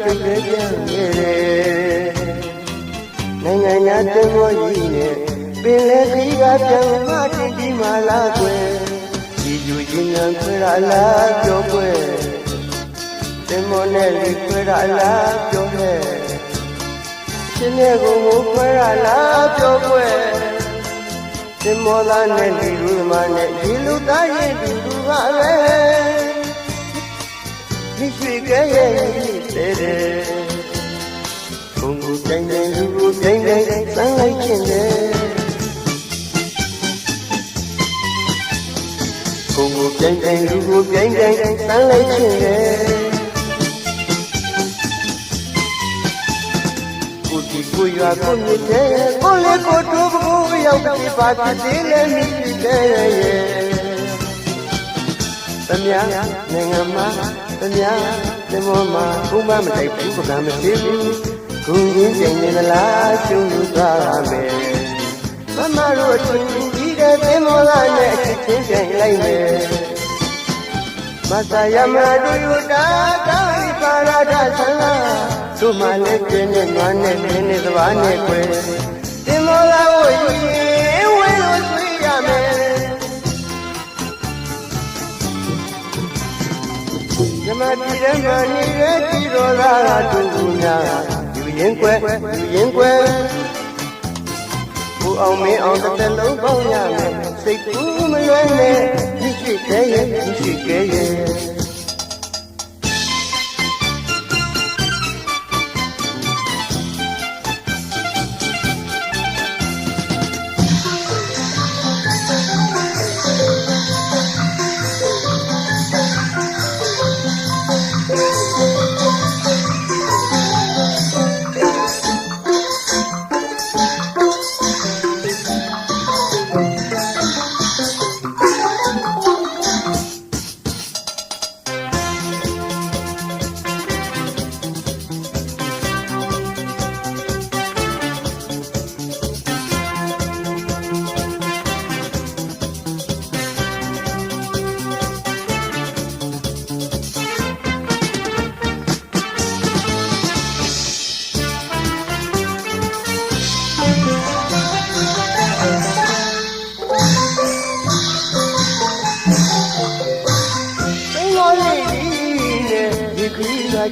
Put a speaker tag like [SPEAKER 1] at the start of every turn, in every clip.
[SPEAKER 1] ကျုပ်လည်းပြန်နေတယ်နိုင်ငံညာတင်မောကြီးနဲ့ပင်လေခီးကပြန်မတင်ဒီမာလာကွယ်ဒီယူချင်းငံခွဲရလားပြောကွယ်တင်မောနဲ့လေခွဲရလားပြောခဲ့ရှင်ရဲ့ကိုယ်ကိုခွဲရလားပြောကွယ်တင်မောသားနဲ့လေလူမနဲ့ဒီလူသားရဲ့ဒီလူပါပဲ ဒီရွှေကဲရဲ့တဲ့တဲ့ဘုံကိုတိုင်းတိုင်းလူကိုတိုင်းတိုင်းစမ်းလိုက်ခြင်းနဲ့ဘုံကိုတိုင်းတိုင်းလူကိုတိုင်းတိုင်းစမ်းလိုက်ခြင်းနဲ့ကိုတီကိုရွာကိုမြစ်တဲ့ကိုလေးကိုတို့ကိုရောက်ပြီးပါသေးလေမိတဲ့ရဲ့သမ ्या နိုင်ငံမှာ သမ ्या သင်္ဘောမှာဘုံမမတိုက်ဘူးပကံမရှိဘူးခုရင်းချိန်နေသလားကျုံလို့သွားရမယ်မမတို့အချင်းကြီးတဲ့သင်္ဘောသားနဲ့အချစ်ချင်းပြန်လိုက်မယ်မဆာယမတို့ယူတာကာလီပါရဒသံလာတို့မှလည်းပြင်းနဲ့နွားနဲ့ပြင်းနဲ့သဘာနဲ့ခွဲသင်္ဘောသားကိုရ ဓမ္မတိရမဏိရဲ့ကြည်တော်သာတူကူညာယူရင်ကွယ်ယူရင်ကွယ်ဘူအောင်မင်းအောင်တစ်သက်လုံးပေါင်းရမယ်စိတ်ကူးမလွဲနဲ့မြစ်ရှိကဲရဲ့မြစ်ရှိကဲရဲ့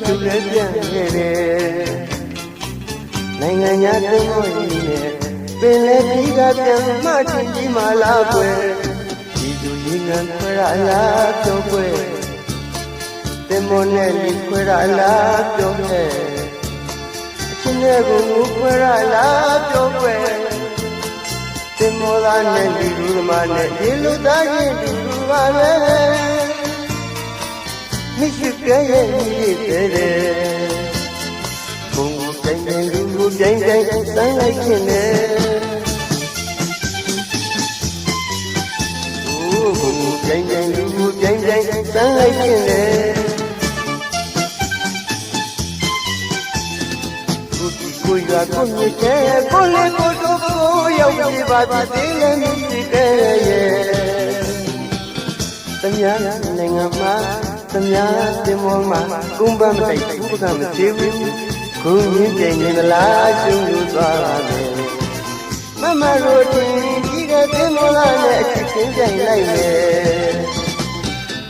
[SPEAKER 1] ခရီးကကျုပ်လည်းပြန်ခဲ့တယ်နိုင်ငံညာသင်္ဘောကြီးနဲ့ပင်လေခရီးကပြန်မှချင်းကြီးမှလာကွယ်ဒီသူရင်ငံခွဲရလားပြောကွယ်သင်္ဘောနဲ့ဒီခွဲရလားပြောခဲ့အချင်းနဲ့ကိုခွဲရလားပြောကွယ်သင်္ဘောသားနဲ့ဒီလူသမားနဲ့ဒီလူသားချင်းဒီလူပါပဲ မရှိကဲရဲ့ဒီတဲ့တဲ့ဘုံကိုတိုင်းတိုင်းလူကိုတိုင်းတိုင်းစမ်းလိုက်ခြင်းနဲ့โอ้ဘုံကိုတိုင်းတိုင်းလူကိုတိုင်းတိုင်းစမ်းလိုက်ခြင်းနဲ့ကိုဒီကိုရကိုမြစ်တဲ့ကိုလေးကိုတို့ကိုရောက်ပြပါသေးတယ်မရှိကဲရဲ့ သမ ्या နိုင်ငံမှာ သမ ्या တင်မောမှာကုန်းပန်းမတိုက်ဘူးပကမရှိဘူးခုရင်းပြိန်နေသလားကျုံလို့သွားပါမယ်မမတို့တင်ကြီးတဲ့တင်မောလာနဲ့အချစ်ချင်းပြိုင်လိုက်မယ်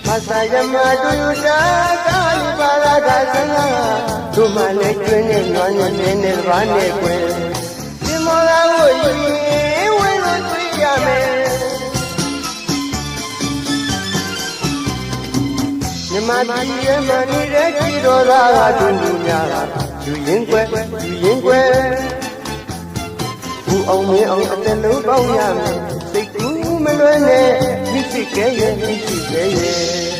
[SPEAKER 1] မဆာယမတို့တာကာလီပါလာတာဆန္ဒတို့မှလည်းကျွင်းနဲ့နွားနဲ့နေနဲ့ဘာနဲ့ကွယ်တင်မောလာကိုရင်ဝဲလို့တွေ့ရမယ် မြမတီရဲ့မနေတဲ့ကြည်တော်သားကဒုလူများယူရင်ကွယ်ယူရင်ကွယ်ဘူအောင်မင်းအောင်အတလုံးပေါင်းရမယ်စိတ်ကူးမလွဲနဲ့မိရှိကဲရဲ့မိရှိကဲရဲ့